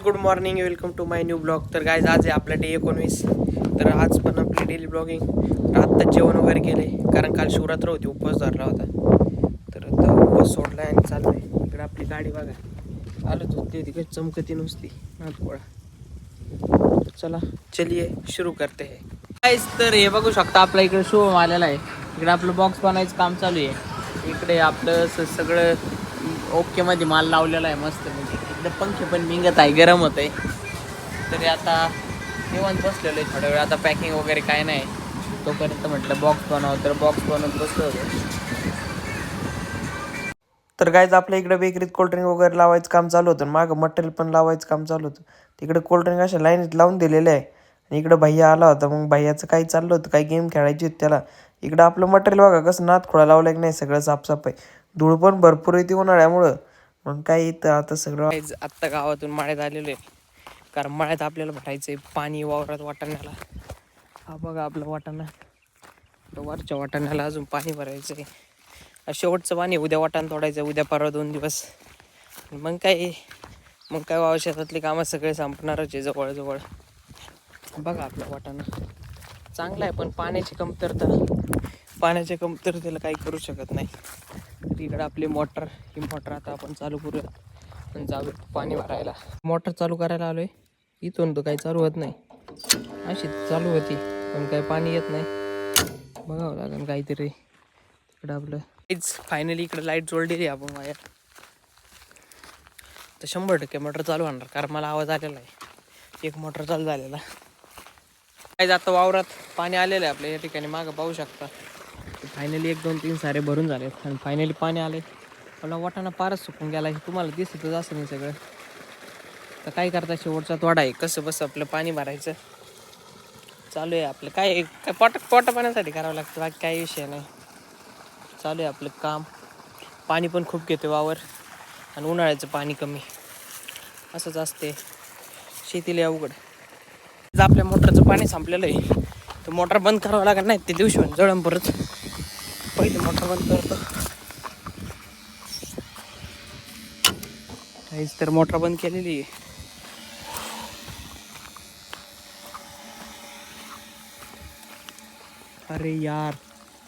Good morning welcome to my new blog तर guys आज आहे आपला डे एकोणवीस. तर आज पण आपली डेली ब्लॉगिंग तर आत्ता जेवण वगैरे केले कारण काल शिवरात्र होती उपवास धरला होता. तर आता उपवास सोडला आणि चाललोय. इकडं आपली गाडी बघा. आलो होती तिकडे चमकती नुसती. नाथपोळा चला चलिये सुरू करते हे. गायज तर हे बघू शकता आपल्या इकडे शुभम आलेला आहे. इकडे आपलं बॉक्स बनायचं काम चालू आहे. इकडे आपलं सगळं ओके मध्ये माल लावलेला आहे मस्त म्हणजे इकडे पंखे पण मिंगत आहे गरम होत आहे तरी आता निवांत बसलेलं आहे थोड्या वेळ. आता पॅकिंग वगैरे काय नाही. तोपर्यंत म्हटलं बॉक्स बनव तर बॉक्स बनवत बसलो होतो. तर गायज आपल्या इकडे बेकरीत कोल्ड्रिंक वगैरे लावायचं काम चालू होतं. मागं मटेरियल पण लावायचं काम चालू होतं. तिकडे कोल्ड्रिंक अशा लाईनीत लावून दिलेलं आहे. आणि इकडं भैया आला होता. मग भैयाचं काही चाललं होतं. काही गेम खेळायची होती त्याला. इकडं आपलं मटेरियल बघा कसं नात खोळा लावलं की नाही सगळं साफसफाई. धूळ पण भरपूर येते उन्हाळ्यामुळं. मग काय इथं आता सगळं आत्ता गावातून माळ्यात आलेलो आहे. कारण माळ्यात आपल्याला भरायचं आहे पाणी वावरात वाटाण्याला. हा बघा आपलं वाटाणा. वरच्या वाटाण्याला अजून पाणी भरायचं आहे शेवटचं पाणी उद्या वाटाण तोडायचं उद्या परवा दोन दिवस. मग काय मग काय वाव शेतातली कामं सगळे संपणारच आहे जवळजवळ. बघा आपला वाटाणा. चांगला आहे पण पाण्याची कमतरता. पाण्याच्या कमतरतेला काही करू शकत नाही. तर इकडं आपली मोटर ही मोटर आता आपण चालू करूया आणि जाऊ पाणी भरायला. मोटर चालू करायला आलो आहे इथून तर काही चालू होत नाही. अशी चालू होती पण काही पाणी येत नाही. बघावं लागेल काहीतरी इकडं आपलं. इट्स फायनली इकडं लाइट जोडलेली आहे आपण वायर तर शंभर टक्के मोटर चालू होणार कारण मला आवाज आलेला आहे. एक मोटर चालू झालेला. काय आता वावरात पाणी आलेलं आहे आपल्या या ठिकाणी. मागं पाहू शकता. फायनली एक दोन तीन सारे भरून झाले आणि फायनली पाणी आले मला वाटाणा पारच सुकून गेला हे तुम्हाला दिसतच असं नाही सगळं. तर काय करता शेवटचा तोडा आहे. कसं बस आपलं पाणी भरायचं? चालू आहे आपलं. काय काय पोट पोटा पाण्यासाठी करावं लागतं. बाकी काही विषय नाही. चालू आहे आपलं काम. पाणी पण खूप घेते वावर. आणि उन्हाळ्याचं पाणी कमी. असंच असते. शेतीला अवघड. आपल्या मोटरचं पाणी संपलेलं आहे. तर मोटर बंद करावं लागत नाही. ते दिवशी जळम परत. पहिले मोटर बंद करतो. काहीच तर मोटर बंद केलेली आहे. अरे यार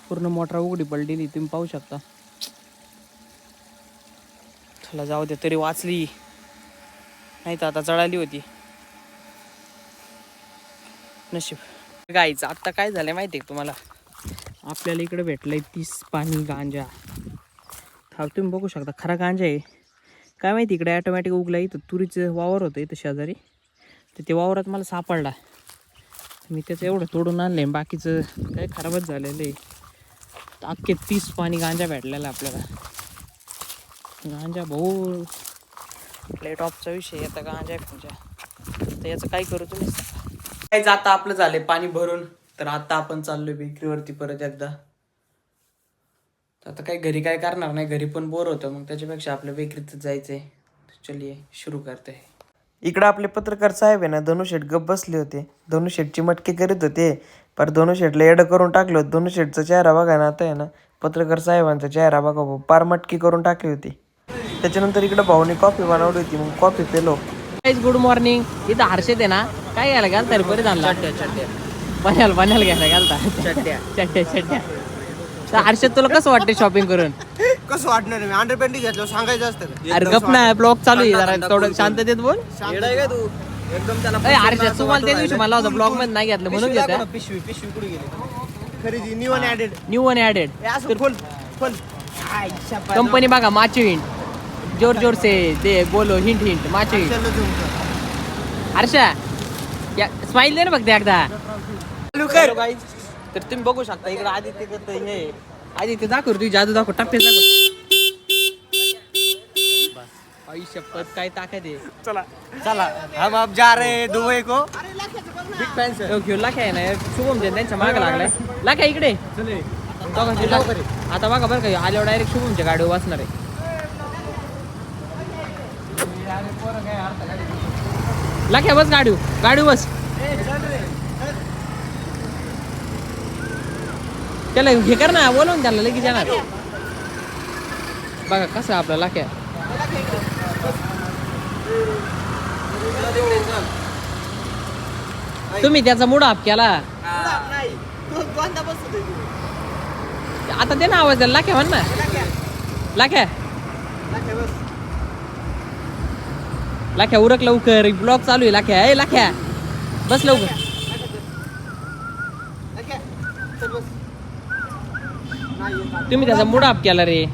पूर्ण मोटर उघडी पडलेली तुम्ही पाहू शकता. चला जाऊ दे तरी वाचली. नाही तर आता चढाली होती. नशीब. गायचं आत्ता काय झालंय माहिती आहे का तुम्हाला? आपल्याला इकडे भेटलंय तीस पाणी गांजा. हा तुम्ही बघू शकता. खरा गांजा आहे. काय माहिती इकडे ॲटोमॅटिक उगला इथं तुरीचं वावर होतं इथं शेजारी. तर ते वावरात मला सापडला. मी त्याचं एवढं तोडून आणलंय बाकीचं काय खराबच झालेलं आहे. अख्खे तीस पाणी गांजा भेटलेला आहे आपल्याला. गांजा भाऊ प्लेट ऑफचा विषय आता गांजा गांजा तर याचं काय करू तुम्ही? काय जाता आपलं झालं पाणी भरून. तर आता आपण चाललोय बेकरीवरती परत एकदा. तर आता काय घरी काय करणार नाही घरी पण बोर होतं. मग त्याच्यापेक्षा आपल्या बेकरीत जायचंय. चलिये सुरू करते. इकडं आपले पत्रकार साहेब आहे ना धनु शेट गप बसले होते. धनु शेटची मटके करीत होते. पर धनु शेटला एडं करून टाकलं होतं. धनु शेटचा चेहरा बघा ना आता आहे ना पत्रकार साहेबांचा चेहरा बघा भाऊ, पार मटकी करून टाकली होती. त्याच्यानंतर इकडं भाऊनी कॉफी बनवली होती. मग कॉफी पेलो. गुड मॉर्निंग इथं हर्षद आहे ना काय घ्यायला घालता रे बरेच आणला. पाण्याला पाण्याला घ्यायला घालता. चड्ड्या. चड्ड्या चड्ड्या. तर हर्षद तुला कसं वाटतं शॉपिंग करून? कसं वाटणार? मी? अंडर पॅन्टी घेतलं सांगायचं असतं? अरे गप ना ब्लॉग चालू आहे जरा. थोडं शांततेत बोल. तू एकदम त्याला अरे हर्षद तुम्हाला त्या दिवशी मला होता ब्लॉगमध्ये नाही घेतलं म्हणून पिशवी दाखव घेतलं ना, पिशवी पिशवी कुठे गेली? खरेदी new added new one added full full company बघा माचो हिंट. जोर जोर से दे बोलो hint hint Macho hint. Harsha smile दे ना फक्त एकदा. Guys. तर तुम्ही बघू शकता इकडे आदित्य करत हे. आदित्य दाखव रे, तुझी जादू दाखव टप्पे दाखव. आई शपथ काय ताकद आहे? चला. चला. हम अब जा रहे हैं दुबई को. बिग फॅन तो घेऊन लाख्या आहे ना शुभम जैन त्यांच्या मागे लागलाय. लाख्या इकडे. दोघांची लाख- आता बघा बरं का आल्यावर डायरेक्ट शुभमच्या गाडीवर वाचणार आहे. लाख्या बस गाडी गाडी बस. त्याला हे कर ना बोलवून त्याला लगेच येणार. बघा कसं आपला लाख्या तुम्ही त्याचा मूड आप केला. आता दे ना आवाज द्यायला लाख्या म्हण ना. लाख्या लाख्या उरक लवकर. ब्लॉग चालू आहे लाख्या ए लाख्या बस लवकर. तुम्ही त्याचा मूड ऑफ केला रे.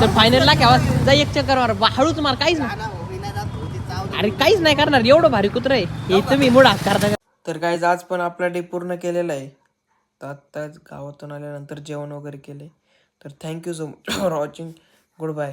तर फायनल घ्यावा जा एक चक्कर मार हळूच मार काहीच नाही. अरे काहीच नाही करणार. एवढं भारी कुत्र आहे. हे तुम्ही मूड ऑफ करता तर काय आज पण आपला डे पूर्ण केलेला आहे. तर आत्ताच गावातून आल्यानंतर जेवण वगैरे केले. तर thank you so much for watching good bye